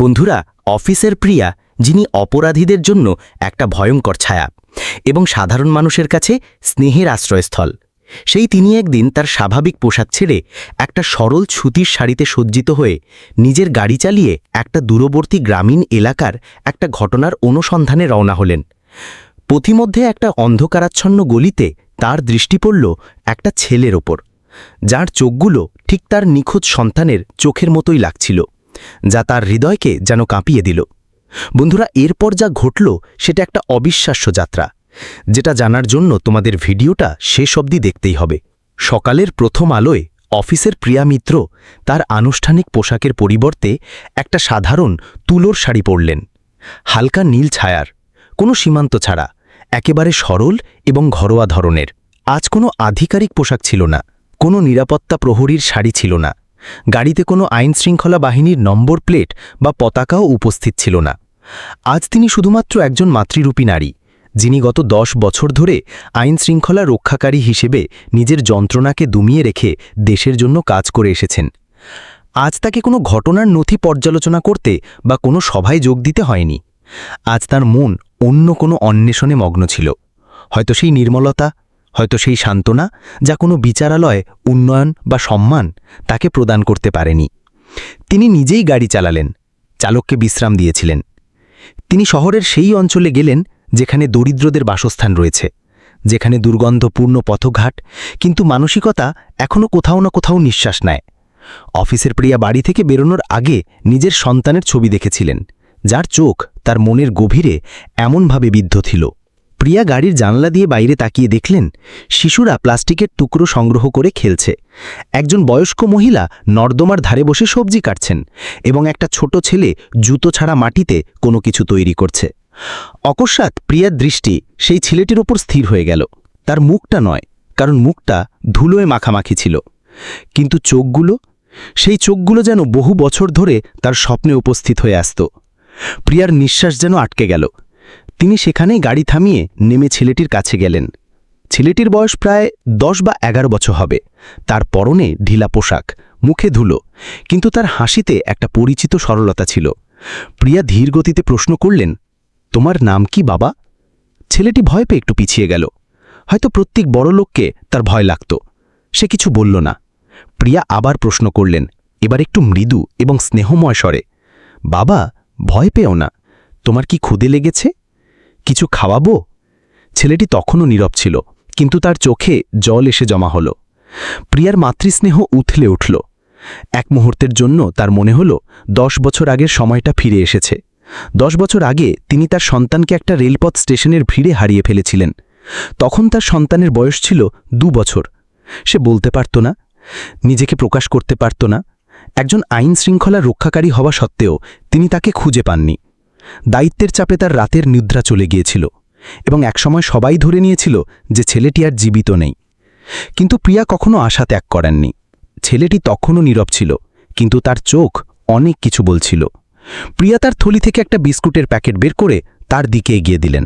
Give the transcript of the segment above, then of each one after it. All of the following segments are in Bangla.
বন্ধুরা, অফিসের প্রিয়া, যিনি অপরাধীদের জন্য একটা ভয়ঙ্কর ছায়া এবং সাধারণ মানুষের কাছে স্নেহের আশ্রয়স্থল। সেই তিনি একদিন তার স্বাভাবিক পোশাক ছেড়ে একটা সরল ছুতির শাড়িতে সজ্জিত হয়ে নিজের গাড়ি চালিয়ে একটা দূরবর্তী গ্রামীণ এলাকার একটা ঘটনার অনুসন্ধানে রওনা হলেন। পথিমধ্যে একটা অন্ধকারাচ্ছন্ন গলিতে তার দৃষ্টি পড়ল একটা ছেলের ওপর, যার চোখগুলো ঠিক তার নিখোঁজ সন্তানের চোখের মতোই লাগছিল। যা তার হৃদয়কে যেন কাঁপিয়ে দিল। বন্ধুরা, এরপর যা ঘটল সেটা একটা অবিশ্বাস্য যাত্রা, যেটা জানার জন্য তোমাদের ভিডিওটা শেষ অবধি দেখতেই হবে। সকালের প্রথম আলোয় অফিসের প্রিয়া মিত্র তার আনুষ্ঠানিক পোশাকের পরিবর্তে একটা সাধারণ তুলোর শাড়ি পরলেন। হালকা নীল ছায়ার, কোনো সীমান্ত ছাড়া, একেবারে সরল এবং ঘরোয়া ধরনের। আজ কোনো আধিকারিক পোশাক ছিল না, কোনো নিরাপত্তা প্রহরীর শাড়ি ছিল না। গাড়িতে কোনো আইন শৃঙ্খলা বাহিনীর নম্বর প্লেট বা পতাকাও উপস্থিত ছিল না। আজ তিনি শুধুমাত্র একজন মাতৃরূপী নারী, যিনি গত দশ বছর ধরে আইন শৃঙ্খলা রক্ষাকারী হিসেবে নিজের যন্ত্রণাকে দুমিয়ে রেখে দেশের জন্য কাজ করে এসেছেন। আজ তাকে কোনো ঘটনার নথি পর্যালোচনা করতে বা কোনো সভায় যোগ দিতে হয়নি। আজ তার মন অন্য কোনো অন্বেষণে মগ্ন ছিল। হয়তো সেই নির্মলতা হয়তো সেই সান্ত্বনা যা কোনো বিচারালয়, উন্নয়ন বা সম্মান তাকে প্রদান করতে পারেনি। তিনি নিজেই গাড়ি চালালেন, চালককে বিশ্রাম দিয়েছিলেন। তিনি শহরের সেই অঞ্চলে গেলেন যেখানে দরিদ্রদের বাসস্থান রয়েছে, যেখানে দুর্গন্ধপূর্ণ পথঘাট কিন্তু মানসিকতা এখনও কোথাও না কোথাও নিঃশ্বাস নেয়। অফিসের প্রিয়া বাড়ি থেকে বেরোনোর আগে নিজের সন্তানের ছবি দেখেছিলেন, যার চোখ তার মনের গভীরে এমনভাবে বিদ্ধ ছিল। প্রিয়া গাড়ির জানলা দিয়ে বাইরে তাকিয়ে দেখলেন, শিশুরা প্লাস্টিকের টুকরো সংগ্রহ করে খেলছে। একজন বয়স্ক মহিলা নর্দমার ধারে বসে সবজি কাটছেন এবং একটা ছোট ছেলে জুতো ছাড়া মাটিতে কোনো কিছু তৈরি করছে। অকস্মাৎ প্রিয়ার দৃষ্টি সেই ছেলেটির ওপর স্থির হয়ে গেল। তার মুখটা নয়, কারণ মুখটা ধুলোয় মাখামাখি ছিল। কিন্তু চোখগুলো? সেই চোখগুলো যেন বহু বছর ধরে তার স্বপ্নে উপস্থিত হয়ে আসত। প্রিয়ার নিঃশ্বাস যেন আটকে গেল। তিনি সেখানেই গাড়ি থামিয়ে নেমে ছেলেটির কাছে গেলেন। ছেলেটির বয়স প্রায় দশ বা এগারো বছর হবে। তার পরনে ঢিলা পোশাক, মুখে ধুলো, কিন্তু তার হাসিতে একটা পরিচিত সরলতা ছিল। প্রিয়া ধীর গতিতে প্রশ্ন করলেন, তোমার নাম কি, বাবা? ছেলেটি ভয় পেয়ে একটু পিছিয়ে গেল। হয়তো প্রত্যেক বড় লোককে তার ভয় লাগত। সে কিছু বলল না। প্রিয়া আবার প্রশ্ন করলেন, এবার একটু মৃদু এবং স্নেহময় স্বরে। বাবা, ভয় পেও না। তোমার কি ক্ষুদে লেগেছে? কিছু খাওয়াবো? ছেলেটি তখনও নীরব ছিল, কিন্তু তার চোখে জল এসে জমা হল। প্রিয়ার মাতৃস্নেহ উথলে উঠল। এক মুহূর্তের জন্য তার মনে হল, দশ বছর আগের সময়টা ফিরে এসেছে। দশ বছর আগে তিনি তার সন্তানকে একটা রেলপথ স্টেশনের ভিড়ে হারিয়ে ফেলেছিলেন। তখন তার সন্তানের বয়স ছিল দু বছর। সে বলতে পারত না, নিজেকে প্রকাশ করতে পারত না। একজন আইন শৃঙ্খলা রক্ষাকারী হওয়া সত্ত্বেও তিনি তাকে খুঁজে পাননি। দায়িত্বের চাপে তার রাতের নিদ্রা চলে গিয়েছিল এবং একসময় সবাই ধরে নিয়েছিল যে ছেলেটি আর জীবিত নেই। কিন্তু প্রিয়া কখনো আশা ত্যাগ করেননি। ছেলেটি তখনও নীরব ছিল, কিন্তু তার চোখ অনেক কিছু বলছিল। প্রিয়া তার থলি থেকে একটা বিস্কুটের প্যাকেট বের করে তার দিকে এগিয়ে দিলেন।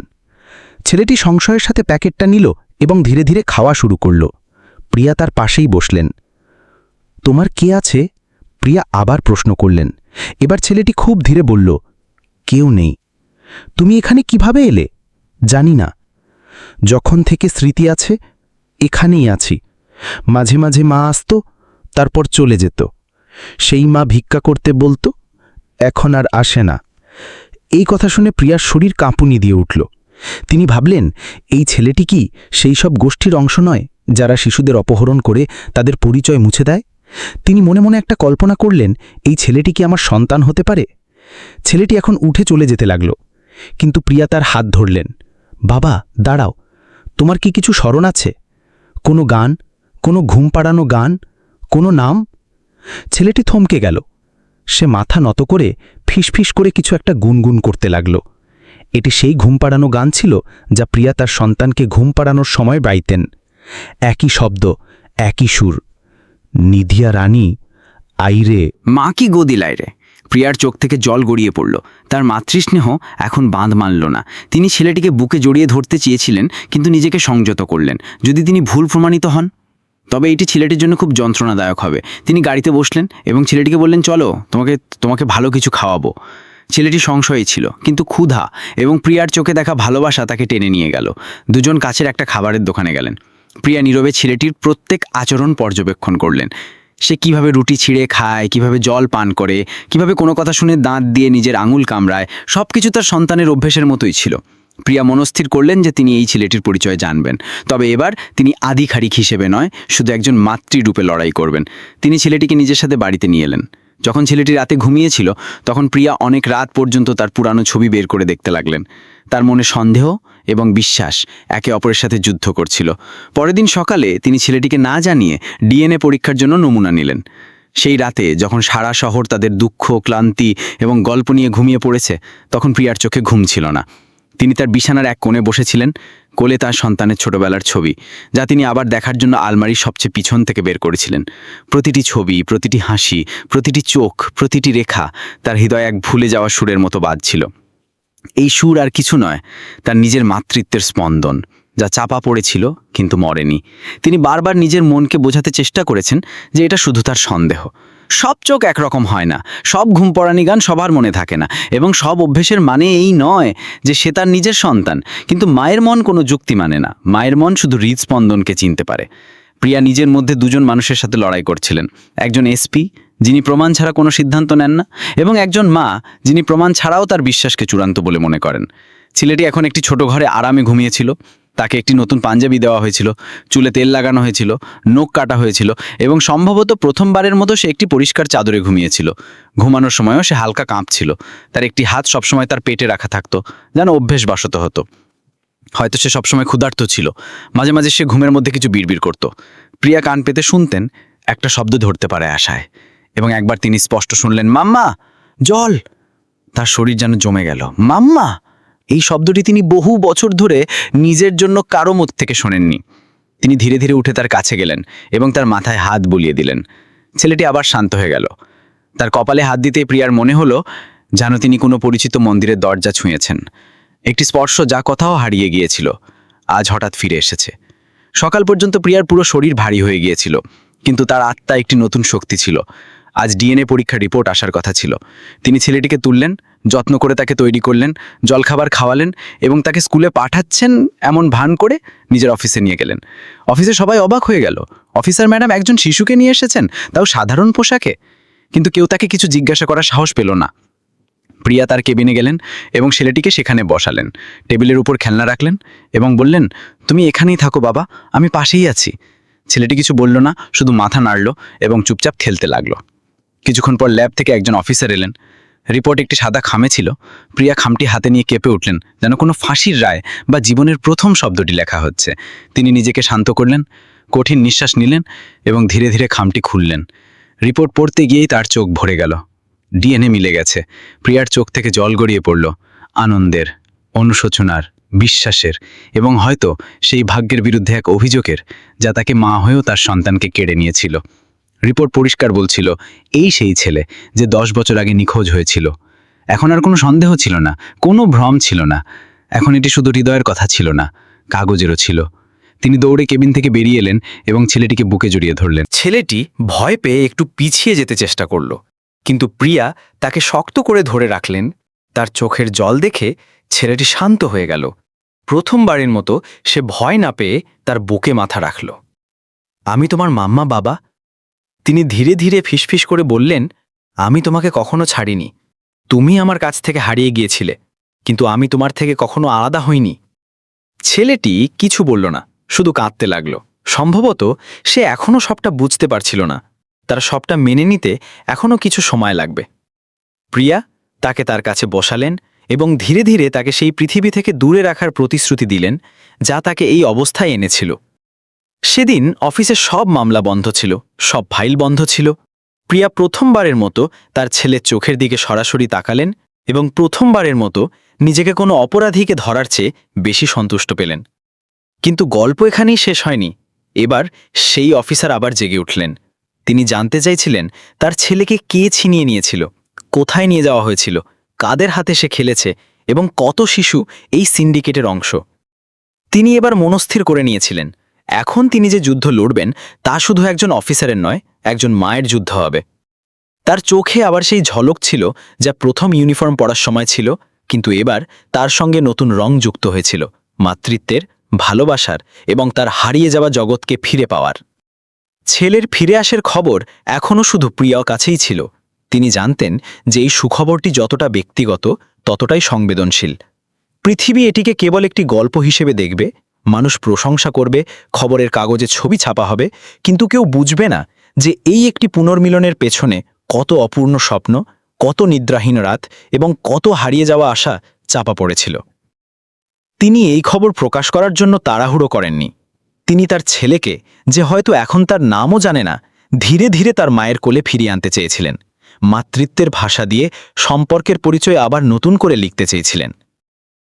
ছেলেটি সংশয়ের সাথে প্যাকেটটা নিল এবং ধীরে ধীরে খাওয়া শুরু করল। প্রিয়া তার পাশেই বসলেন। তোমার কে আছে? প্রিয়া আবার প্রশ্ন করলেন। এবার ছেলেটি খুব ধীরে বলল কেউ নেই। তুমি এখানে কীভাবে এলে? জানি না। যখন থেকে স্মৃতি আছে, এখানেই আছি। মাঝে মাঝে মা আসত, তারপর চলে যেত। সেই মা ভিক্ষা করতে বলতো, এখন আর আসে না। এই কথা শুনে প্রিয়ার শরীর কাঁপুনি দিয়ে উঠল। তিনি ভাবলেন, এই ছেলেটি কি সেই সব গোষ্ঠীর অংশ নয়, যারা শিশুদের অপহরণ করে তাদের পরিচয় মুছে দেয়? তিনি মনে মনে একটা কল্পনা করলেন, এই ছেলেটি কি আমার সন্তান হতে পারে? ছেলেটি এখন উঠে চলে যেতে লাগল। কিন্তু প্রিয়া তার হাত ধরলেন। বাবা, দাঁড়াও। তোমার কি কিছু স্মরণ আছে? কোনো গান? কোনো ঘুম পাড়ানো গান? কোনো নাম? ছেলেটি থমকে গেল। সে মাথা নত করে ফিসফিস করে কিছু একটা গুনগুন করতে লাগল। এটি সেই ঘুম পাড়ানো গান ছিল যা প্রিয়া তার সন্তানকে ঘুম পাড়ানোর সময় বাইতেন। একই শব্দ, একই সুর। নিধিয়া রানী, আইরে। মা কি গদিলায় রে? প্রিয়ার চোখ থেকে জল গড়িয়ে পড়ল। তার মাতৃস্নেহ এখন বাঁধ মানল না। তিনি ছেলেটিকে বুকে জড়িয়ে ধরতে চেয়েছিলেন, কিন্তু নিজেকে সংযত করলেন। যদি তিনি ভুল প্রমাণিত হন? তবে এটি ছেলেটির জন্য খুব যন্ত্রণাদায়ক হবে। তিনি গাড়িতে বসলেন এবং ছেলেটিকে বললেন, চলো, তোমাকে তোমাকে ভালো কিছু খাওয়াবো। ছেলেটি সংশয়ী ছিল, কিন্তু ক্ষুধা এবং প্রিয়ার চোখে দেখা ভালোবাসা তাকে টেনে নিয়ে গেল। দুজন কাছের একটা খাবারের দোকানে গেলেন। প্রিয়া নীরবে ছেলেটির প্রত্যেক আচরণ পর্যবেক্ষণ করলেন। সে কীভাবে রুটি ছিঁড়ে খায়, কীভাবে জল পান করে, কীভাবে কোনো কথা শুনে দাঁত দিয়ে নিজের আঙুল কামড়ায় সব কিছু তার সন্তানের অভ্যেসের মতোই ছিল। প্রিয়া মনস্থির করলেন যে তিনি এই ছেলেটির পরিচয় জানবেন। তবে এবার তিনি আধিকারিক হিসেবে নয়, শুধু একজন মাতৃরূপে লড়াই করবেন। তিনি ছেলেটিকে নিজের সাথে বাড়িতে নিয়ে এলেন। যখন ছেলেটি রাতে ঘুমিয়েছিল, তখন প্রিয়া অনেক রাত পর্যন্ত তার পুরানো ছবি বের করে দেখতে লাগলেন। তার মনে সন্দেহ এবং বিশ্বাস একে অপরের সাথে যুদ্ধ করছিল। পরের দিন সকালে তিনি ছেলেটিকে না জানিয়ে ডিএনএ পরীক্ষার জন্য নমুনা নিলেন। সেই রাতে যখন সারা শহর তাদের দুঃখ, ক্লান্তি এবং গল্প নিয়ে ঘুমিয়ে পড়েছে, তখন প্রিয়ার চোখে ঘুম ছিল না। তিনি তার বিছানার এক কোণে বসেছিলেন। কোলে তার সন্তানের ছোটবেলার ছবি, যা তিনি আবার দেখার জন্য আলমারির সবচেয়ে পিছন থেকে বের করেছিলেন। প্রতিটি ছবি, প্রতিটি হাসি, প্রতিটি চোখ, প্রতিটি রেখা তার হৃদয় এক ভুলে যাওয়া সুরের মতো বাজছিল। এই সুর আর কিছু নয়, তার নিজের মাতৃত্বের স্পন্দন। যা চাপা পড়েছিল কিন্তু মরেনি। তিনি বারবার নিজের মনকে বোঝাতে চেষ্টা করেছেন যে এটা শুধু তার সন্দেহ। সব চোখ একরকম হয় না, সব ঘুম পড়ানি গান সবার মনে থাকে না, এবং সব অভ্যেসের মানে এই নয় যে সে তার নিজের সন্তান। কিন্তু মায়ের মন কোনো যুক্তি মানে না, মায়ের মন শুধু হৃদস্পন্দনকে চিনতে পারে। প্রিয়া নিজের মধ্যে দুজন মানুষের সাথে লড়াই করছিলেন, একজন এসপি, যিনি প্রমাণ ছাড়া কোনো সিদ্ধান্ত নেন না, এবং একজন মা, যিনি প্রমাণ ছাড়াও তার বিশ্বাসকে চূড়ান্ত বলে মনে করেন। ছেলেটি এখন একটি ছোট ঘরে আরামে ঘুমিয়েছিল তাকে একটি নতুন পাঞ্জাবি দেওয়া হয়েছিল, চুলে তেল লাগানো হয়েছিল, নখ কাটা হয়েছিল এবং সম্ভবত প্রথমবারের মতো সে একটি পরিষ্কার চাদরে ঘুমিয়েছিল। ঘুমানোর সময়ও সে হালকা কাঁপছিল। তার একটি হাত সবসময় তার পেটে রাখা থাকতো, যেন অভ্যেস বাসত হতো। হয়তো সে সবসময় ক্ষুধার্ত ছিল। মাঝে মাঝে সে ঘুমের মধ্যে কিছু বিড়বিড় করত। প্রিয়া কান পেতে শুনতেন একটা শব্দ ধরতে পারে আশায় এবং একবার তিনি স্পষ্ট শুনলেন, মাম্মা, জল! তার শরীর যেন জমে গেল, মাম্মা! এই শব্দটি তিনি বহু বছর ধরে নিজের জন্য কারও মুখ থেকে শোনেননি। তিনি ধীরে ধীরে উঠে তার কাছে গেলেন এবং তার মাথায় হাত বুলিয়ে দিলেন। ছেলেটি আবার শান্ত হয়ে গেল। তার কপালে হাত দিতে প্রিয়ার মনে হলো যেন তিনি কোনো পরিচিত মন্দিরের দরজা ছুঁয়েছেন। একটি স্পর্শ যা কথাও হারিয়ে গিয়েছিল, আজ হঠাৎ ফিরে এসেছে। সকাল পর্যন্ত প্রিয়ার পুরো শরীর ভারী হয়ে গিয়েছিল, কিন্তু তার আত্মা একটি নতুন শক্তি ছিল। আজ ডিএনএ পরীক্ষার রিপোর্ট আসার কথা ছিল। তিনি ছেলেটিকে তুললেন, যত্ন করে তাকে তৈরি করলেন, জলখাবার খাওয়ালেন এবং তাকে স্কুলে পাঠাচ্ছেন এমন ভান করে নিজের অফিসে নিয়ে গেলেন। অফিসে সবাই অবাক হয়ে গেল। অফিসার ম্যাডাম একজন শিশুকে নিয়ে এসেছেন, তাও সাধারণ পোশাকে? কিন্তু কেউ তাকে কিছু জিজ্ঞাসা করার সাহস পেল না। প্রিয়া তার কেবিনে গেলেন এবং ছেলেটিকে সেখানে বসালেন। টেবিলের উপর খেলনা রাখলেন এবং বললেন, তুমি এখানেই থাকো বাবা, আমি পাশেই আছি। ছেলেটি কিছু বলল না, শুধু মাথা নাড়ল এবং চুপচাপ খেলতে লাগল। কিছুক্ষণ পর ল্যাব থেকে একজন অফিসার এলেন। রিপোর্ট একটি সাদা খামে ছিল। প্রিয়া খামটি হাতে নিয়ে কেঁপে উঠলেন, যেন কোনো ফাঁসির রায় বা জীবনের প্রথম শব্দটি লেখা হচ্ছে। তিনি নিজেকে শান্ত করলেন, কঠিন নিঃশ্বাস নিলেন এবং ধীরে ধীরে খামটি খুললেন। রিপোর্ট পড়তে গিয়েই তার চোখ ভরে গেল। ডিএনএ মিলে গেছে। প্রিয়ার চোখ থেকে জল গড়িয়ে পড়ল। আনন্দের, অনুশোচনার, বিশ্বাসের এবং হয়তো সেই ভাগ্যের বিরুদ্ধে এক অভিযোগের, যা তাকে মা হয়েও তার সন্তানকে কেড়ে নিয়েছিল। রিপোর্ট পরিষ্কার বলছিল, এই সেই ছেলে যে দশ বছর আগে নিখোঁজ হয়েছিল। এখন আর কোনো সন্দেহ ছিল না, কোনো ভ্রম ছিল না। এখন এটি শুধু হৃদয়ের কথা ছিল না, কাগজেরও ছিল। তিনি দৌড়ে কেবিন থেকে বেরিয়ে এলেন এবং ছেলেটিকে বুকে জড়িয়ে ধরলেন। ছেলেটি ভয় পেয়ে একটু পিছিয়ে যেতে চেষ্টা করল, কিন্তু প্রিয়া তাকে শক্ত করে ধরে রাখলেন। তার চোখের জল দেখে ছেলেটি শান্ত হয়ে গেল। প্রথমবারের মতো সে ভয় না পেয়ে তার বুকে মাথা রাখল। আমি তোমার মাম্মা, বাবা তিনি ধীরে ধীরে ফিসফিস করে বললেন, আমি তোমাকে কখনো ছাড়িনি। তুমি আমার কাছ থেকে হারিয়ে গিয়েছিলে, কিন্তু আমি তোমার থেকে কখনো আলাদা হইনি। ছেলেটি কিছু বলল না, শুধু কাঁদতে লাগল। সম্ভবত সে এখনও সবটা বুঝতে পারছিল না। তার সবটা মেনে নিতে এখনও কিছু সময় লাগবে। প্রিয়া তাকে তার কাছে বসালেন এবং ধীরে ধীরে তাকে সেই পৃথিবী থেকে দূরে রাখার প্রতিশ্রুতি দিলেন, যা তাকে এই অবস্থায় এনেছিল। সেদিন অফিসে সব মামলা বন্ধ ছিল, সব ফাইল বন্ধ ছিল। প্রিয়া প্রথমবারের মতো তার ছেলের চোখের দিকে সরাসরি তাকালেন এবং প্রথমবারের মতো নিজেকে কোনো অপরাধীকে ধরার চেয়ে বেশি সন্তুষ্ট পেলেন। কিন্তু গল্প এখানেই শেষ হয়নি। এবার সেই অফিসার আবার জেগে উঠলেন। তিনি জানতে চাইছিলেন তার ছেলেকে কে ছিনিয়ে নিয়েছিল, কোথায় নিয়ে যাওয়া হয়েছিল, কাদের হাতে সে খেলেছে এবং কত শিশু এই সিন্ডিকেটের অংশ। তিনি এবার মনস্থির করে নিয়েছিলেন। এখন তিনি যে যুদ্ধ লড়বেন, তা শুধু একজন অফিসারের নয়, একজন মায়ের যুদ্ধ হবে। তার চোখে আবার সেই ঝলক ছিল, যা প্রথম ইউনিফর্ম পরার সময় ছিল, কিন্তু এবার তার সঙ্গে নতুন রং যুক্ত হয়েছিল, মাতৃত্বের, ভালোবাসার এবং তার হারিয়ে যাওয়া জগৎকে ফিরে পাওয়ার। ছেলের ফিরে আসার খবর এখনও শুধু প্রিয়ার কাছেই ছিল। তিনি জানতেন যে এই সুখবরটি যতটা ব্যক্তিগত, ততটাই সংবেদনশীল। পৃথিবী এটিকে কেবল একটি গল্প হিসেবে দেখবে মানুষ প্রশংসা করবে, খবরের কাগজে ছবি ছাপা হবে, কিন্তু কেউ বুঝবে না যে এই একটি পুনর্মিলনের পেছনে কত অপূর্ণ স্বপ্ন, কত নিদ্রাহীন রাত এবং কত হারিয়ে যাওয়া আশা চাপা পড়েছিল। তিনি এই খবর প্রকাশ করার জন্য তাড়াহুড়ো করেননি। তিনি তার ছেলেকে, যে হয়তো এখন তার নামও জানে না, ধীরে ধীরে তার মায়ের কোলে ফিরিয়ে আনতে চেয়েছিলেন। মাতৃত্বের ভাষা দিয়ে সম্পর্কের পরিচয় আবার নতুন করে লিখতে চেয়েছিলেন।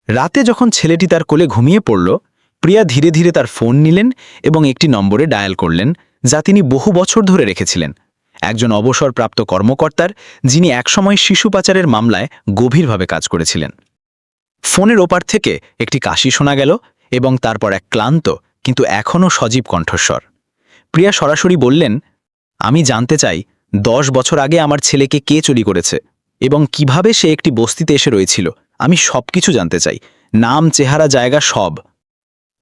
রাতে যখন ছেলেটি তার কোলে ঘুমিয়ে পড়ল প্রিয়া ধীরে ধীরে তার ফোন নিলেন এবং একটি নম্বরে ডায়াল করলেন, যা তিনি বহু বছর ধরে রেখেছিলেন। একজন অবসরপ্রাপ্ত কর্মকর্তার, যিনি একসময় শিশু পাচারের মামলায় গভীরভাবে কাজ করেছিলেন। ফোনের ওপার থেকে একটি কাশি শোনা গেল এবং তারপর এক ক্লান্ত কিন্তু এখনও সজীব কণ্ঠস্বর। প্রিয়া সরাসরি বললেন, আমি জানতে চাই, দশ বছর আগে আমার ছেলেকে কে চুরি করেছে এবং কীভাবে সে একটি বস্তিতে এসে রয়েছিল? আমি সবকিছু জানতে চাই। নাম, চেহারা, জায়গা সব।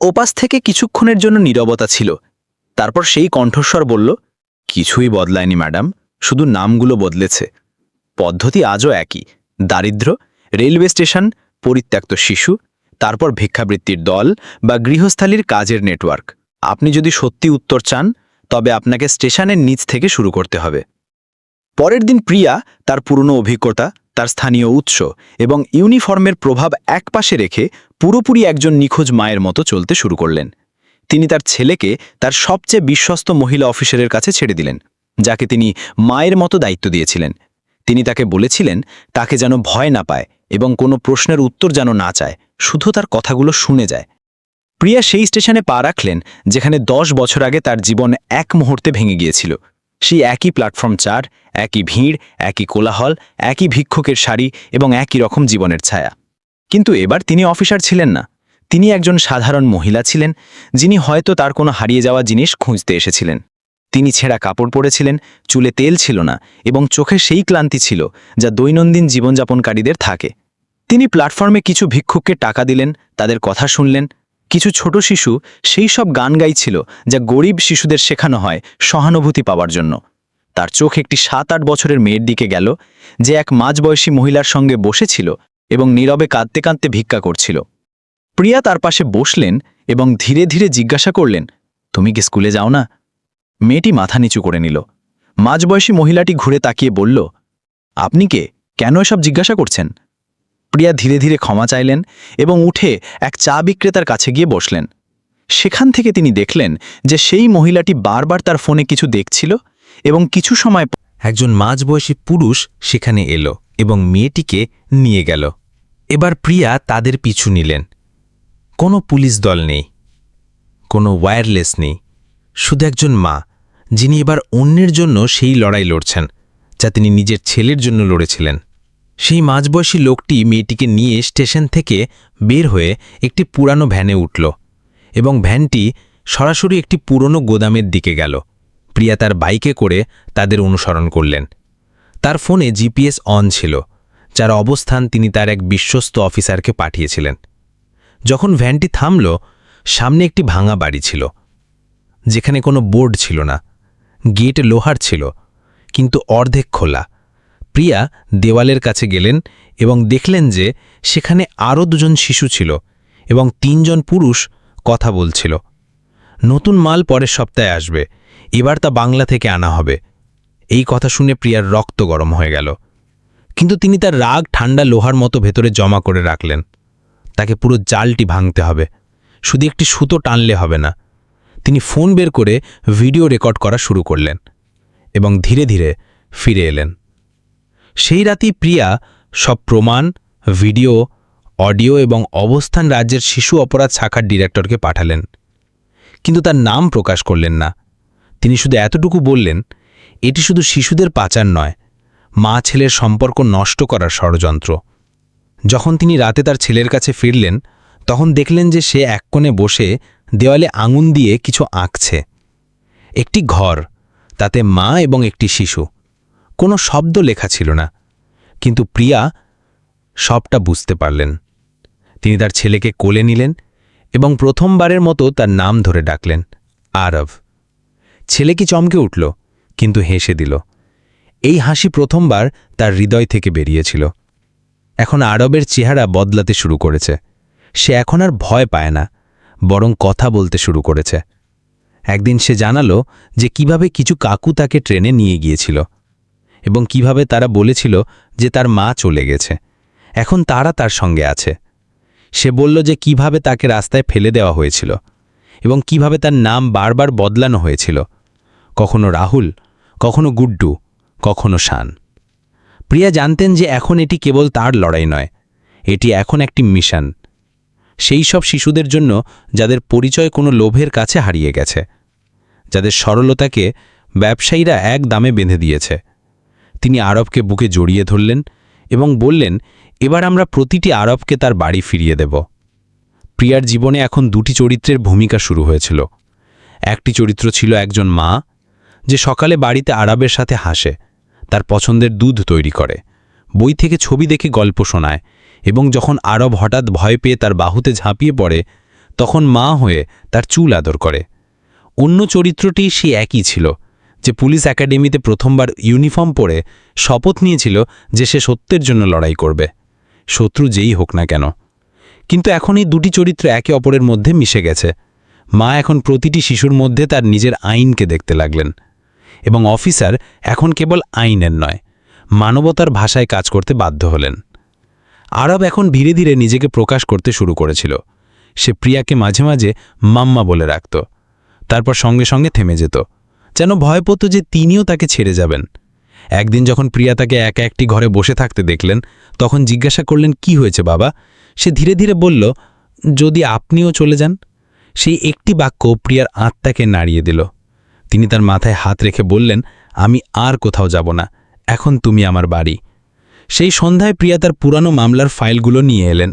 ওপাশ থেকে কিছুক্ষণের জন্য নীরবতা ছিল। তারপর সেই কণ্ঠস্বর বলল, কিছুই বদলায়নি, ম্যাডাম, শুধু নামগুলো বদলেছে। পদ্ধতি আজও একই। দারিদ্র্য রেলওয়ে স্টেশন, পরিত্যক্ত শিশু, তারপর ভিক্ষাবৃত্তির দল বা গৃহস্থালির কাজের নেটওয়ার্ক। আপনি যদি সত্যি উত্তর চান, তবে আপনাকে স্টেশনের নিচ থেকে শুরু করতে হবে। পরের দিন প্রিয়া, তার পুরনো অভিজ্ঞতা তার স্থানীয় উৎস এবং ইউনিফর্মের প্রভাব একপাশে রেখে পুরোপুরি একজন নিখোঁজ মায়ের মতো চলতে শুরু করলেন। তিনি তার ছেলেকে তার সবচেয়ে বিশ্বস্ত মহিলা অফিসারের কাছে ছেড়ে দিলেন, যাকে তিনি মায়ের মতো দায়িত্ব দিয়েছিলেন। তিনি তাকে বলেছিলেন, তাকে যেন ভয় না পায় এবং কোনো প্রশ্নের উত্তর যেন না চায়, শুধু তার কথাগুলো শুনে যায়। প্রিয়া সেই স্টেশনে পা রাখলেন, যেখানে দশ বছর আগে তার জীবন এক মুহূর্তে ভেঙে গিয়েছিল। সেই একই প্ল্যাটফর্ম চার, একই ভিড়, একই কোলাহল, একই ভিক্ষুকের শাড়ি এবং একই রকম জীবনের ছায়া। কিন্তু এবার তিনি অফিসার ছিলেন না। তিনি একজন সাধারণ মহিলা ছিলেন, যিনি হয়তো তার কোনো হারিয়ে যাওয়া জিনিস খুঁজতে এসেছিলেন। তিনি ছেঁড়া কাপড় পরেছিলেন, চুলে তেল ছিল না এবং চোখে সেই ক্লান্তি ছিল যা দৈনন্দিন জীবনযাপনকারীদের থাকে। তিনি প্ল্যাটফর্মে কিছু ভিক্ষুককে টাকা দিলেন, তাদের কথা শুনলেন কিছু ছোট শিশু সেই সব গান গাইছিল যা গরিব শিশুদের শেখানো হয় সহানুভূতি পাওয়ার জন্য। তার চোখ একটি সাত আট বছরের মেয়ের দিকে গেল, যে এক মাঝবয়সী মহিলার সঙ্গে বসেছিল এবং নীরবে কাঁদতে কাঁদতে ভিক্ষা করছিল। প্রিয়া তার পাশে বসলেন এবং ধীরে ধীরে জিজ্ঞাসা করলেন, তুমি কি স্কুলে যাও না? মেয়েটি মাথা নিচু করে নিল। মাঝবয়সী মহিলাটি ঘুরে তাকিয়ে বলল, আপনি কে? কেন এসব জিজ্ঞাসা করছেন? প্রিয়া ধীরে ধীরে ক্ষমা চাইলেন এবং উঠে এক চা বিক্রেতার কাছে গিয়ে বসলেন। সেখান থেকে তিনি দেখলেন যে সেই মহিলাটি বারবার তার ফোনে কিছু দেখছিল এবং কিছু সময় একজন মাঝবয়সী পুরুষ সেখানে এলো এবং মেয়েটিকে নিয়ে গেল। এবার প্রিয়া তাদের পিছু নিলেন। কোনো পুলিশ দল নেই, কোনো ওয়্যারলেস নেই, শুধু একজন মা, যিনি এবার অন্যের জন্য সেই লড়াই লড়ছেন, যা তিনি নিজের ছেলের জন্য লড়েছিলেন। সেই মাঝবয়সী লোকটি মেয়েটিকে নিয়ে স্টেশন থেকে বের হয়ে একটি পুরানো ভ্যানে উঠল এবং ভ্যানটি সরাসরি একটি পুরনো গোদামের দিকে গেল। প্রিয়া তার বাইকে করে তাদের অনুসরণ করলেন। তার ফোনে জিপিএস অন ছিল, যার অবস্থান তিনি তার এক বিশ্বস্ত অফিসারকে পাঠিয়েছিলেন। যখন ভ্যানটি থামল, সামনে একটি ভাঙা বাড়ি ছিল, যেখানে কোনো বোর্ড ছিল না, গেট লোহার ছিল, কিন্তু অর্ধেক খোলা। প্রিয়া দেওয়ালের কাছে গেলেন এবং দেখলেন যে সেখানে আরও দুজন শিশু ছিল এবং তিনজন পুরুষ কথা বলছিল। নতুন মাল পরের সপ্তাহে আসবে, এবার তা বাংলা থেকে আনা হবে। এই কথা শুনে প্রিয়ার রক্ত গরম হয়ে গেল। কিন্তু তিনি তার রাগ ঠান্ডা লোহার মতো ভেতরে জমা করে রাখলেন। তাকে পুরো জালটি ভাঙতে হবে, শুধু একটি সুতো টানলে হবে না। তিনি ফোন বের করে ভিডিও রেকর্ড করা শুরু করলেন এবং ধীরে ধীরে ফিরে এলেন। সেই রাতেই প্রিয়া সব প্রমাণ, ভিডিও, অডিও এবং অবস্থান রাজ্যের শিশু অপরাধ শাখার ডিরেক্টরকে পাঠালেন। কিন্তু তার নাম প্রকাশ করলেন না। তিনি শুধু এতটুকু বললেন, এটি শুধু শিশুদের পাচার নয় মা ছেলের সম্পর্ক নষ্ট করার ষড়যন্ত্র। যখন তিনি রাতে তার ছেলের কাছে ফিরলেন, তখন দেখলেন যে সে এক কোণে বসে দেওয়ালে আঙুন দিয়ে কিছু আঁকছে। একটি ঘর, তাতে মা এবং একটি শিশু। কোনো শব্দ লেখা ছিল না। কিন্তু প্রিয়া সবটা বুঝতে পারলেন। তিনি তার ছেলেকে কোলে নিলেন এবং প্রথমবারের মতো তার নাম ধরে ডাকলেন আরব ছেলে কি চমকে উঠল, কিন্তু হেসে দিল। এই হাসি প্রথমবার তার হৃদয় থেকে বেরিয়েছিল। এখন আরবের চেহারা বদলাতে শুরু করেছে। সে এখন আর ভয় পায় না, বরং কথা বলতে শুরু করেছে। একদিন সে জানালো যে কীভাবে কিছু কাকু তাকে ট্রেনে নিয়ে গিয়েছিল। এবং কীভাবে তারা বলেছিল যে তার মা চলে গেছে। এখন তারা তার সঙ্গে আছে। সে বলল যে কীভাবে তাকে রাস্তায় ফেলে দেওয়া হয়েছিল এবং কীভাবে তার নাম বারবার বদলানো হয়েছিল। কখনো রাহুল, কখনো গুড্ডু, কখনো শান। প্রিয়া জানতেন যে এখন এটি কেবল তার লড়াই নয়, এটি এখন একটি মিশন। সেই সব শিশুদের জন্য যাদের পরিচয় কোনো লোভের কাছে হারিয়ে গেছে, যাদের সরলতাকে ব্যবসায়ীরা এক দামে বেঁধে দিয়েছে। তিনি আরবকে বুকে জড়িয়ে ধরলেন এবং বললেন, এবার আমরা প্রতিটি আরবকে তার বাড়ি ফিরিয়ে দেব। প্রিয়ার জীবনে এখন দুটি চরিত্রের ভূমিকা শুরু হয়েছিল। একটি চরিত্র ছিল একজন মা, যে সকালে বাড়িতে আরবের সাথে হাসে, তার পছন্দের দুধ তৈরি করে, বই থেকে ছবি দেখে গল্প শোনায় এবং যখন আরব হঠাৎ ভয় পেয়ে তার বাহুতে ঝাঁপিয়ে পড়ে, তখন মা হয়ে তার চুল আদর করে। অন্য চরিত্রটি সে একই ছিল যে পুলিশ একাডেমিতে প্রথমবার ইউনিফর্ম পরে শপথ নিয়েছিল যে সে সত্যের জন্য লড়াই করবে। শত্রু যেই হোক না কেন। কিন্তু এখন এই দুটি চরিত্র একে অপরের মধ্যে মিশে গেছে। মা এখন প্রতিটি শিশুর মধ্যে তার নিজের আইনকে দেখতে লাগলেন এবং অফিসার এখন কেবল আইনের নয়, মানবতার ভাষায় কাজ করতে বাধ্য হলেন। আরব এখন ধীরে ধীরে নিজেকে প্রকাশ করতে শুরু করেছিল। সে প্রিয়াকে মাঝে মাঝে মাম্মা বলে রাখত। তারপর সঙ্গে সঙ্গে থেমে যেত। যেন ভয় পেত যে তিনিও তাকে ছেড়ে যাবেন। একদিন যখন প্রিয়া তাকে একা একটি ঘরে বসে থাকতে দেখলেন, তখন জিজ্ঞাসা করলেন, কি হয়েছে বাবা? সে ধীরে ধীরে বলল, যদি আপনিও চলে যান? সেই একটি বাক্য প্রিয়ার আত্মাকে নাড়িয়ে দিল। তিনি তার মাথায় হাত রেখে বললেন, আমি আর কোথাও যাব না, এখন তুমি আমার বাড়ি। সেই সন্ধ্যায় প্রিয়া তার পুরানো মামলার ফাইলগুলো নিয়ে এলেন।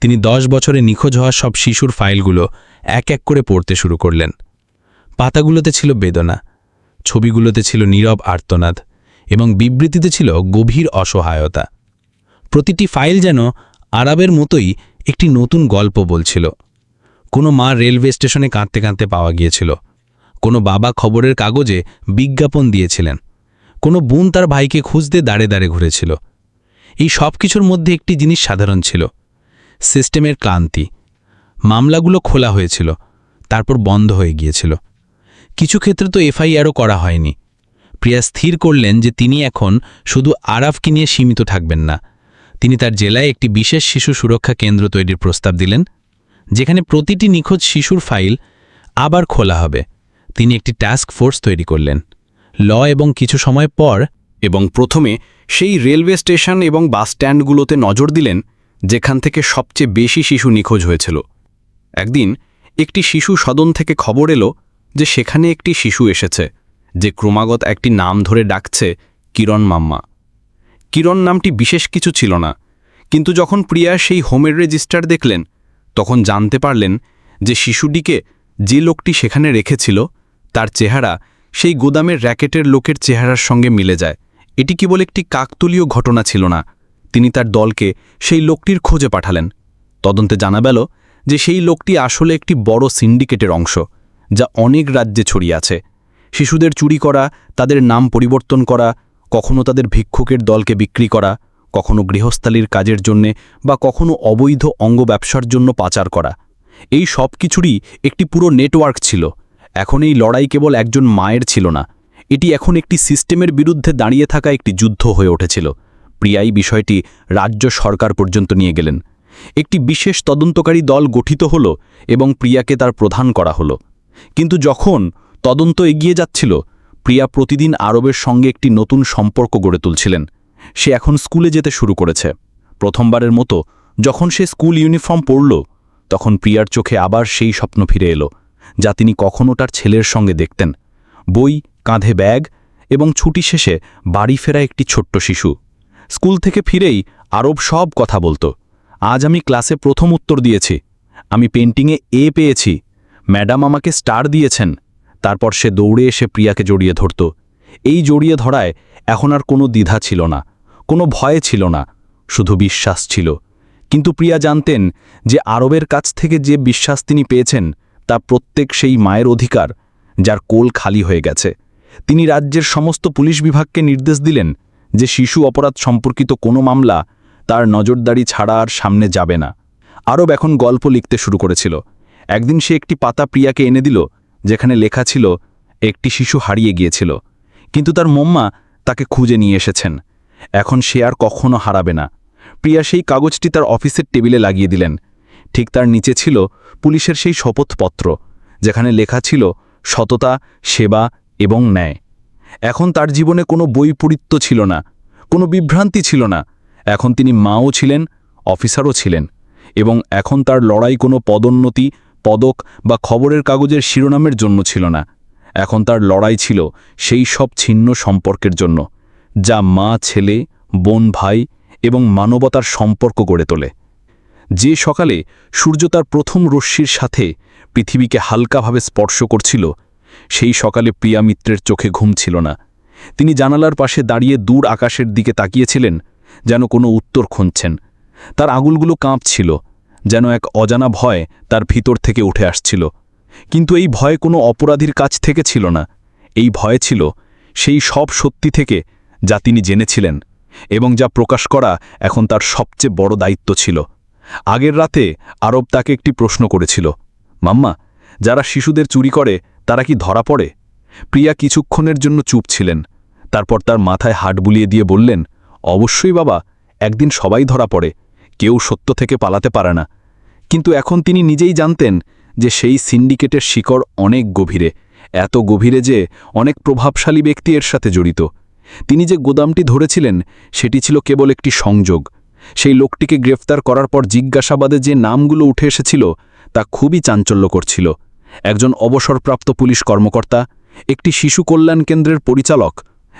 তিনি দশ বছরে নিখোঁজ হওয়া সব শিশুর ফাইলগুলো এক এক করে পড়তে শুরু করলেন। পাতাগুলোতে ছিল বেদনা ছবিগুলোতে ছিল নীরব আর্তনাদ এবং বিবৃতিতে ছিল গভীর অসহায়তা। প্রতিটি ফাইল যেন আরবের মতোই একটি নতুন গল্প বলছিল। কোনো মা রেলওয়ে স্টেশনে কাঁদতে কাঁদতে পাওয়া গিয়েছিল। কোনো বাবা খবরের কাগজে বিজ্ঞাপন দিয়েছিলেন। কোনো বোন তার ভাইকে খুঁজতে দাঁড়ে দাঁড়ে ঘুরেছিল। এই সব কিছুর মধ্যে একটি জিনিস সাধারণ ছিল। সিস্টেমের ক্লান্তি। মামলাগুলো খোলা হয়েছিল। তারপর বন্ধ হয়ে গিয়েছিল। কিছু ক্ষেত্রে তো এফআইআরও করা হয়নি। প্রিয়া স্থির করলেন যে তিনি এখন শুধু আরাফকে নিয়ে সীমিত থাকবেন না। তিনি তার জেলায় একটি বিশেষ শিশু সুরক্ষা কেন্দ্র তৈরির প্রস্তাব দিলেন, যেখানে প্রতিটি নিখোঁজ শিশুর ফাইল আবার খোলা হবে। তিনি একটি টাস্ক ফোর্স তৈরি করলেন, ল এবং কিছু সময় পর এবং প্রথমে সেই রেলওয়ে স্টেশন এবং বাস স্ট্যান্ডগুলোতে নজর দিলেন, যেখান থেকে সবচেয়ে বেশি শিশু নিখোঁজ হয়েছিল। একদিন একটি শিশু সদন থেকে খবর এলো যে সেখানে একটি শিশু এসেছে, যে ক্রমাগত একটি নাম ধরে ডাকছে, কিরণ মাম্মা। কিরণ নামটি বিশেষ কিছু ছিল না, কিন্তু যখন প্রিয়া সেই হোমের রেজিস্টার দেখলেন, তখন জানতে পারলেন যে শিশুটিকে যে লোকটি সেখানে রেখেছিল, তার চেহারা সেই গোদামের র্যাকেটের লোকের চেহারার সঙ্গে মিলে যায়। এটি কেবল একটি কাকতলীয় ঘটনা ছিল না, তিনি তার দলকে সেই লোকটির খোঁজে পাঠালেন। তদন্তে জানা গেল যে সেই লোকটি আসলে একটি বড় সিন্ডিকেটের অংশ। যা অনেক রাজ্যে ছড়িয়ে আছে। শিশুদের চুরি করা, তাদের নাম পরিবর্তন করা, কখনো তাদের ভিক্ষুকের দলকে বিক্রি করা, কখনো গৃহস্থালির কাজের জন্যে বা কখনো অবৈধ অঙ্গ ব্যবসার জন্য পাচার করা। এই সব কিছুরই একটি পুরো নেটওয়ার্ক ছিল। এখন এই লড়াই কেবল একজন মায়ের ছিল না। এটি এখন একটি সিস্টেমের বিরুদ্ধে দাঁড়িয়ে থাকা একটি যুদ্ধ হয়ে উঠেছিল। প্রিয়াই বিষয়টি রাজ্য সরকার পর্যন্ত নিয়ে গেলেন। একটি বিশেষ তদন্তকারী দল গঠিত হল এবং প্রিয়াকে তার প্রধান করা হলো। কিন্তু যখন তদন্ত এগিয়ে যাচ্ছিল, প্রিয়া প্রতিদিন আরবের সঙ্গে একটি নতুন সম্পর্ক গড়ে তুলছিলেন। সে এখন স্কুলে যেতে শুরু করেছে। প্রথমবারের মতো যখন সে স্কুল ইউনিফর্ম পরল, তখন প্রিয়ার চোখে আবার সেই স্বপ্ন ফিরে এলো, যা তিনি কখনও তার ছেলের সঙ্গে দেখতেন। বই, কাঁধে ব্যাগ এবং ছুটি শেষে বাড়ি ফেরা একটি ছোট্ট শিশু। স্কুল থেকে ফিরেই আরব সব কথা বলতো। আজ আমি ক্লাসে প্রথম উত্তর দিয়েছি। আমি পেন্টিংয়ে এ পেয়েছি। ম্যাডাম আমাকে স্টার দিয়েছেন। তারপর সে দৌড়ে এসে প্রিয়াকে জড়িয়ে ধরত। এই জড়িয়ে ধরায় এখন আর কোনো দ্বিধা ছিল না, কোনো ভয় ছিল না, শুধু বিশ্বাস ছিল। কিন্তু প্রিয়া জানতেন যে আরবের কাছ থেকে যে বিশ্বাস তিনি পেয়েছেন, তা প্রত্যেক সেই মায়ের অধিকার, যার কোল খালি হয়ে গেছে। তিনি রাজ্যের সমস্ত পুলিশ বিভাগকে নির্দেশ দিলেন যে শিশু অপরাধ সম্পর্কিত কোনো মামলা তার নজরদারি ছাড়া আর সামনে যাবে না। আরব এখন গল্প লিখতে শুরু করেছিল। একদিন সে একটি পাতা প্রিয়াকে এনে দিল, যেখানে লেখা ছিল, একটি শিশু হারিয়ে গিয়েছিল। কিন্তু তার মোম্মা তাকে খুঁজে নিয়ে এসেছেন। এখন সে আর কখনো হারাবে না। প্রিয়া সেই কাগজটি তার অফিসের টেবিলে লাগিয়ে দিলেন। ঠিক তার নিচে ছিল পুলিশের সেই শপথপত্র, যেখানে লেখা ছিল, সততা, সেবা এবং ন্যায়। এখন তার জীবনে কোনো বৈপরীত্য ছিল না, কোনো বিভ্রান্তি ছিল না। এখন তিনি মাও ছিলেন, অফিসারও ছিলেন, এবং এখন তার লড়াই কোনো পদোন্নতি পদক বা খবরের কাগজের শিরোনামের জন্য ছিল না। এখন তার লড়াই ছিল সেই সব ছিন্ন সম্পর্কের জন্য, যা মা, ছেলে, বোন, ভাই এবং মানবতার সম্পর্ক গড়ে তোলে। যে সকালে সূর্য তার প্রথম রশ্মির সাথে পৃথিবীকে হালকাভাবে স্পর্শ করছিল, সেই সকালে প্রিয়া মিত্রের চোখে ঘুম ছিল না। তিনি জানালার পাশে দাঁড়িয়ে দূর আকাশের দিকে তাকিয়েছিলেন, যেন কোনো উত্তর খুঁজছেন। তার আঙুলগুলো কাঁপছিল যেন এক অজানা ভয় তার ভিতর থেকে উঠে আসছিল। কিন্তু এই ভয় কোনো অপরাধীর কাছ থেকে ছিল না। এই ভয় ছিল সেই সব সত্যি থেকে যা তিনি জেনেছিলেন এবং যা প্রকাশ করা এখন তার সবচেয়ে বড় দায়িত্ব ছিল। আগের রাতে আরব তাকে একটি প্রশ্ন করেছিল, মাম্মা, যারা শিশুদের চুরি করে, তারা কি ধরা পড়ে? প্রিয়া কিছুক্ষণের জন্য চুপ ছিলেন। তারপর তার মাথায় হাট বুলিয়ে দিয়ে বললেন, অবশ্যই বাবা, একদিন সবাই ধরা পড়ে। কেউ সত্য থেকে পালাতে পারে না। কিন্তু এখন তিনি নিজেই জানতেন যে সেই সিন্ডিকেটের শিকড় অনেক গভীরে, এত গভীরে যে অনেক প্রভাবশালী ব্যক্তি এর সাথে জড়িত। তিনি যে গোদামটি ধরেছিলেন, সেটি ছিল কেবল একটি সংযোগ। সেই লোকটিকে গ্রেফতার করার পর জিজ্ঞাসাবাদে যে নামগুলো উঠে এসেছিল, তা খুবই চাঞ্চল্য করছিল একজন অবসরপ্রাপ্ত পুলিশ কর্মকর্তা, একটি শিশু কল্যাণ কেন্দ্রের পরিচালক,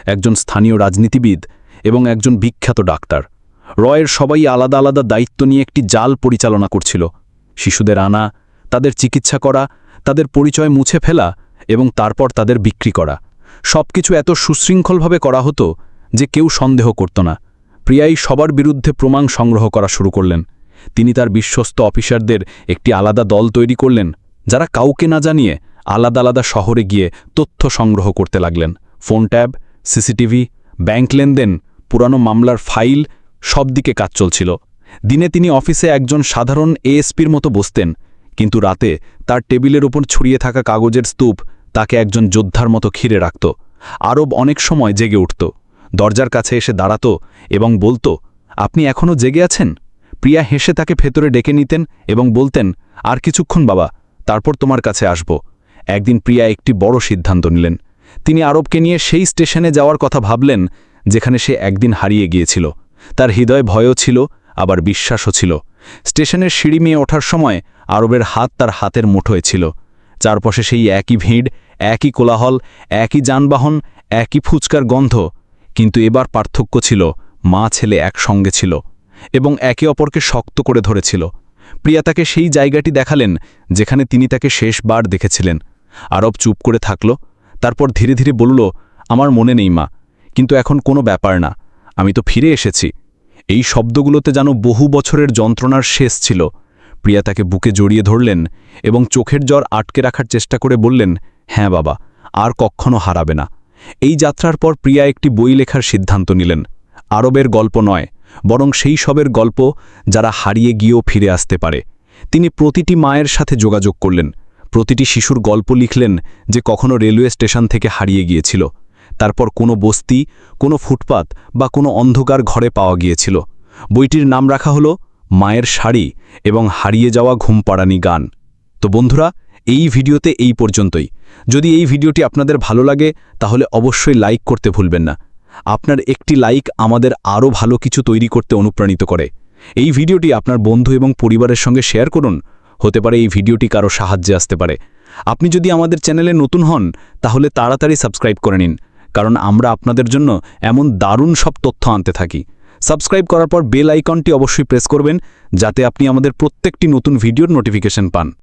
একজন স্থানীয় রাজনীতিবিদ এবং একজন বিখ্যাত ডাক্তার। রয়ের সবাই আলাদা আলাদা দায়িত্ব নিয়ে একটি জাল পরিচালনা করছিল। শিশুদের আনা, তাদের চিকিৎসা করা, তাদের পরিচয় মুছে ফেলা এবং তারপর তাদের বিক্রি করা। সবকিছু এত সুশৃঙ্খলভাবে করা হতো যে কেউ সন্দেহ করত না। প্রিয়াই সবার বিরুদ্ধে প্রমাণ সংগ্রহ করা শুরু করলেন। তিনি তার বিশ্বস্ত অফিসারদের একটি আলাদা দল তৈরি করলেন, যারা কাউকে না জানিয়ে আলাদা আলাদা শহরে গিয়ে তথ্য সংগ্রহ করতে লাগলেন। ফোন ট্যাব, সিসিটিভি, ব্যাংক লেনদেন, পুরানো মামলার ফাইল সব দিকে কাজ চলছিল। দিনে তিনি অফিসে একজন সাধারণ এএসপির মতো বসতেন, কিন্তু রাতে তার টেবিলের উপর ছড়িয়ে থাকা কাগজের স্তূপ তাকে একজন যোদ্ধার মতো ঘিরে রাখত। আরব অনেক সময় জেগে উঠত। দরজার কাছে এসে দাঁড়াত এবং বলতো, আপনি এখনও জেগে আছেন? প্রিয়া হেসে তাকে ভেতরে ডেকে নিতেন এবং বলতেন, আর কিছুক্ষণ বাবা, তারপর তোমার কাছে আসব। একদিন প্রিয়া একটি বড় সিদ্ধান্ত নিলেন। তিনি আরবকে নিয়ে সেই স্টেশনে যাওয়ার কথা ভাবলেন, যেখানে সে একদিন হারিয়ে গিয়েছিল। তার হৃদয় ভয়ও ছিল, আবার বিশ্বাসও ছিল। স্টেশনের সিঁড়ি মেয়ে ওঠার সময় আরবের হাত তার হাতের মুঠোয় ছিল। চারপাশে সেই একই ভিড়, একই কোলাহল, একই যানবাহন, একই ফুচকার গন্ধ। কিন্তু এবার পার্থক্য ছিল, মা ছেলে একসঙ্গে ছিল এবং একে অপরকে শক্ত করে ধরেছিল। প্রিয়া তাকে সেই জায়গাটি দেখালেন, যেখানে তিনি তাকে শেষবার দেখেছিলেন। আরব চুপ করে থাকল, তারপর ধীরে ধীরে বলল, আমার মনে নেই মা, কিন্তু এখন কোনো ব্যাপার না। আমি তো ফিরে এসেছি। এই শব্দগুলোতে যেন বহু বছরের যন্ত্রণার শেষ ছিল। প্রিয়া তাকে বুকে জড়িয়ে ধরলেন এবং চোখের জ্বর আটকে রাখার চেষ্টা করে বললেন হ্যাঁ বাবা, আর কখনো হারাবে না। এই যাত্রার পর প্রিয়া একটি বই লেখার সিদ্ধান্ত নিলেন। আরবের গল্প নয়, বরং সেই সবের গল্প যারা হারিয়ে গিয়েও ফিরে আসতে পারে। তিনি প্রতিটি মায়ের সাথে যোগাযোগ করলেন। প্রতিটি শিশুর গল্প লিখলেন যে কখনো রেলওয়ে স্টেশন থেকে হারিয়ে গিয়েছিল। তারপর কোনো বস্তি, কোনো ফুটপাত বা কোনো অন্ধকার ঘরে পাওয়া গিয়েছিল। বইটির নাম রাখা হলো মায়ের শাড়ি এবং হারিয়ে যাওয়া ঘুমপাড়ানি গান। তো বন্ধুরা, এই ভিডিওতে এই পর্যন্তই। যদি এই ভিডিওটি আপনাদের ভালো লাগে, তাহলে অবশ্যই লাইক করতে ভুলবেন না। আপনার একটি লাইক আমাদের আরও ভালো কিছু তৈরি করতে অনুপ্রাণিত করে। এই ভিডিওটি আপনার বন্ধু এবং পরিবারের সঙ্গে শেয়ার করুন। হতে পারে এই ভিডিওটি কারও সাহায্যে আসতে পারে। আপনি যদি আমাদের চ্যানেলে নতুন হন, তাহলে তাড়াতাড়ি সাবস্ক্রাইব করে নিন। কারণ আমরা আপনাদের জন্য এমন দারুণ সব তথ্য আনতে থাকি। সাবস্ক্রাইব করার পর বেল আইকনটি অবশ্যই প্রেস করবেন, যাতে আপনি আমাদের প্রত্যেকটি নতুন ভিডিওর নোটিফিকেশন পান।